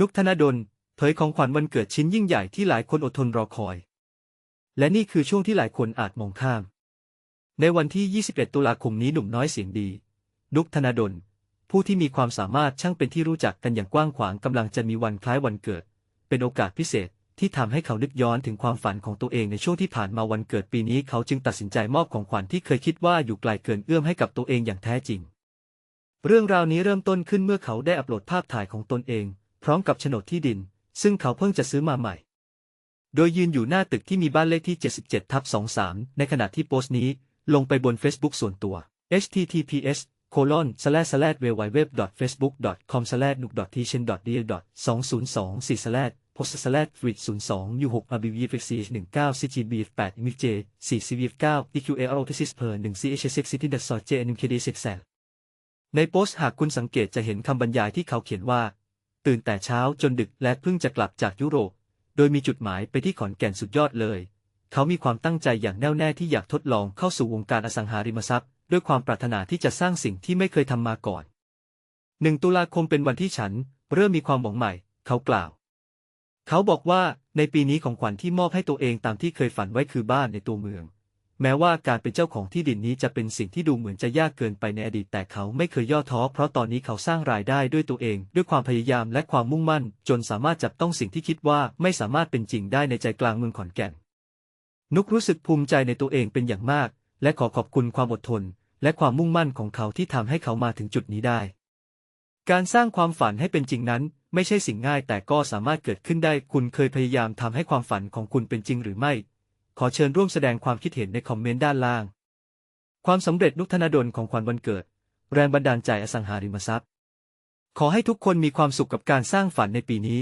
นุกธนดลเผยของขวัญวันเกิดชิ้นยิ่งใหญ่ที่หลายคนอดทนรอคอย และนี่คือช่วงที่หลายคนอาจมองข้าม ในวันที่ 21 ตุลาคมนี้หนุ่มน้อยเสียงดี นุกธนดล ผู้ที่มีความสามารถช่างเป็นที่รู้จักกันอย่างกว้างขวางกำลังจะมีวันคล้ายวันเกิด เป็นโอกาสพิเศษที่ทำให้เขานึกย้อนถึงความฝันของตัวเองในช่วงที่ผ่านมาวันเกิดปีนี้เขาจึงตัดสินใจมอบของขวัญที่เคยคิดว่าอยู่ไกลเกินเอื้อมให้กับตัวเองอย่างแท้จริง เรื่องราวนี้เริ่มต้นขึ้นเมื่อเขาได้อัปโหลดภาพถ่ายของตนเอง พร้อมกับโฉนดที่ดิน ซึ่งเขาเพิ่งจะซื้อมาใหม่ โดยยืนอยู่หน้าตึกที่มีบ้านเลขที่ 77ทับ23 ในขณะที่โพสต์นี้ลงไปบน Facebook ส่วนตัว https colon slash slash w w w facebook com slash n u k t i c h e n d e 2 0 2 4 slash post slash f r e e 0 2 u 6 r b v f x 1 9 c g b 8 m j 4 c v 9 e q a r o t 6 per 1 c h 6 city dot j n m k d 6 แในโพสต์หากคุณสังเกตจะเห็นคำบรรยายที่เขาเขียนว่า ตื่นแต่เช้าจนดึกและเพิ่งจะกลับจากยุโรป โดยมีจุดหมายไปที่ขอนแก่นสุดยอดเลย เขามีความตั้งใจอย่างแน่วแน่ที่อยากทดลองเข้าสู่วงการอสังหาริมทรัพย์ ด้วยความปรารถนาที่จะสร้างสิ่งที่ไม่เคยทำมาก่อน1ตุลาคมเป็นวันที่ฉัน เริ่มมีความหวังใหม่ เขากล่าว เขาบอกว่าในปีนี้ของขวัญที่มอบให้ตัวเองตามที่เคยฝันไว้คือบ้านในตัวเมือง แม้ว่าการเป็นเจ้าของที่ดินนี้จะเป็นสิ่งที่ดูเหมือนจะยากเกินไปในอดีตแต่เขาไม่เคยย่อท้อเพราะตอนนี้เขาสร้างรายได้ด้วยตัวเอง ด้วยความพยายามและความมุ่งมั่น จนสามารถจับต้องสิ่งที่คิดว่าไม่สามารถเป็นจริงได้ในใจกลางเมืองขอนแก่น นุกรู้สึกภูมิใจในตัวเองเป็นอย่างมาก และขอขอบคุณความอดทน และความมุ่งมั่นของเขาที่ทำให้เขามาถึงจุดนี้ได้ การสร้างความฝันให้เป็นจริงนั้น ไม่ใช่สิ่งง่ายแต่ก็สามารถเกิดขึ้นได้ คุณเคยพยายามทำให้ความฝันของคุณเป็นจริงหรือไม่ อเชิญร่วมแสดงความคิดเห็นในคอมเมนต์ด้านล่าง ความสำเร็จนุกธนดลของขวัญวันเกิด แรงบันดาลใจอสังหาริมทรัพย์ ขอให้ทุกคนมีความสุขกับการสร้างฝันในปีนี้